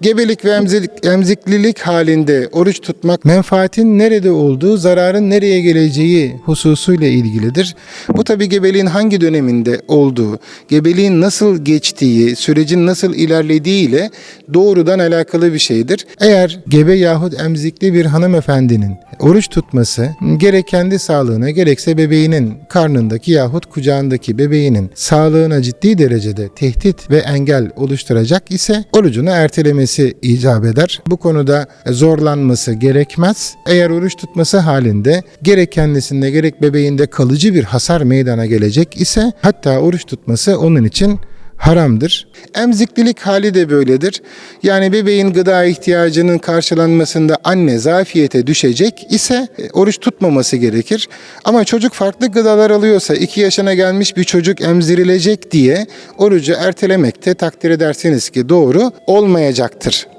Gebelik ve emzilik, emziklilik halinde oruç tutmak menfaatin nerede olduğu, zararın nereye geleceği hususuyla ilgilidir. Bu tabi gebeliğin hangi döneminde olduğu, gebeliğin nasıl geçtiği, sürecin nasıl ilerlediği ile doğrudan alakalı bir şeydir. Eğer gebe yahut emzikli bir hanımefendinin oruç tutması gerek kendi sağlığına gerekse bebeğinin karnındaki yahut kucağındaki bebeğinin sağlığına ciddi derecede tehdit ve engel oluşturacak ise orucunu ertelemesi icap eder. Bu konuda zorlanması gerekmez. Eğer oruç tutması halinde gerek kendisinde gerek bebeğinde kalıcı bir hasar meydana gelecek ise hatta oruç tutması onun için haramdır. Emziklilik hali de böyledir. Yani bebeğin gıda ihtiyacının karşılanmasında anne zafiyete düşecek ise e, oruç tutmaması gerekir. Ama çocuk farklı gıdalar alıyorsa 2 yaşına gelmiş bir çocuk emzirilecek diye orucu ertelemekte takdir edersiniz ki doğru olmayacaktır.